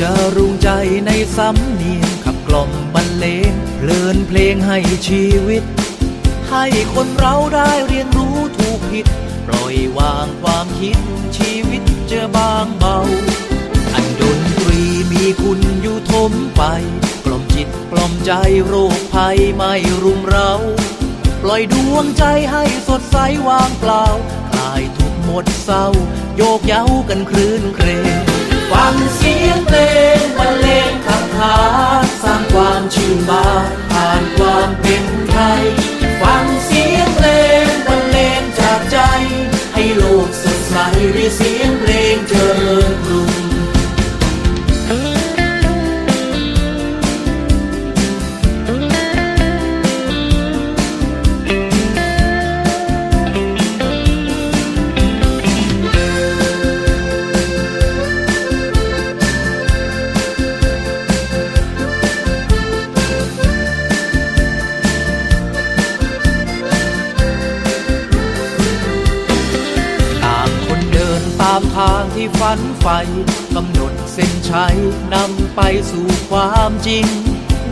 จะรุงใจในสำเนียงขับกล่อมบรรเลงเพลินเพลงให้ชีวิต ให้คนเราได้เรียนรู้ถูกผิด ปล่อยวางความคิดชีวิตจะบางเบา อันดนตรีมีคุณอยู่ทมไป กล่อมจิตกล่อมใจโรคภัยไม่รุมเรา ปล่อยดวงใจให้สดใสวางเปล่าคลายทุกหมดเศร้า โยกเย้ากันคลื่นเครง ฟังเสียงเพลงบรรเลงคำถาสร้างความชื่นบานผ่านความเป็นไทย ฟังเสียงเพลงบรรเลงจากใจ ให้โลกสดใสด้วยเสียงเพลงเธอามทางที่ฝันใฝ่กำหนดเส้นชัยนำไปสู่ความจริง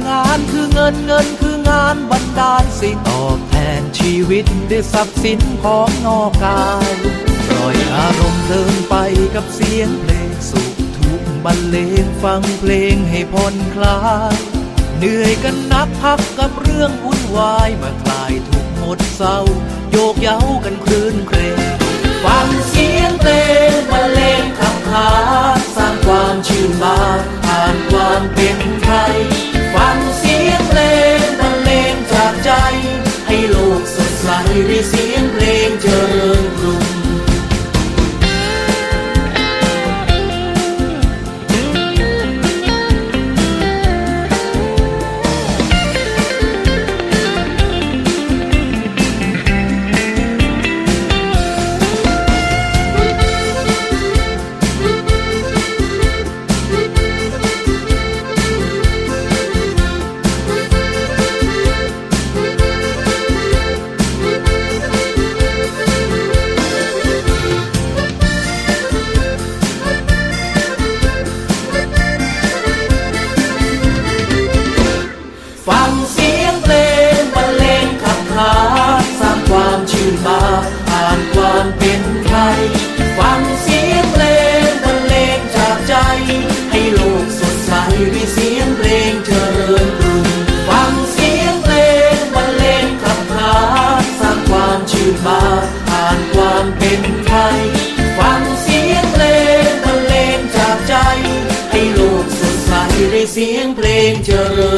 งานคือเงินเงินคืองานบันดาลสิ่งตอบแทนชีวิตด้วยทรัพย์สินของนอกกายปล่อยอารมณ์เพลินไปกับเสียงเพลงสุขทุกบรรเลงฟังเพลงให้ผ่อนคลายเหนื่อยกันนักพักกับเรื่องวุ่นวายมาคลายทุกหมดเศร้า โยกเย้ากันานความเป็นไทยฟังเสียงเพลงบรรเลงจากใจ ให้โลกสดใสด้วยเสียงเพลงเจริญกรุงฟังเสียงเพลงบรรเลงขับขานสร้างความชื่นบานผ่านความเป็นไทยฟังเสียงเพลงบรรเลงจากใจ ให้โลกสดใสด้วยเสียงเพลงเจริญ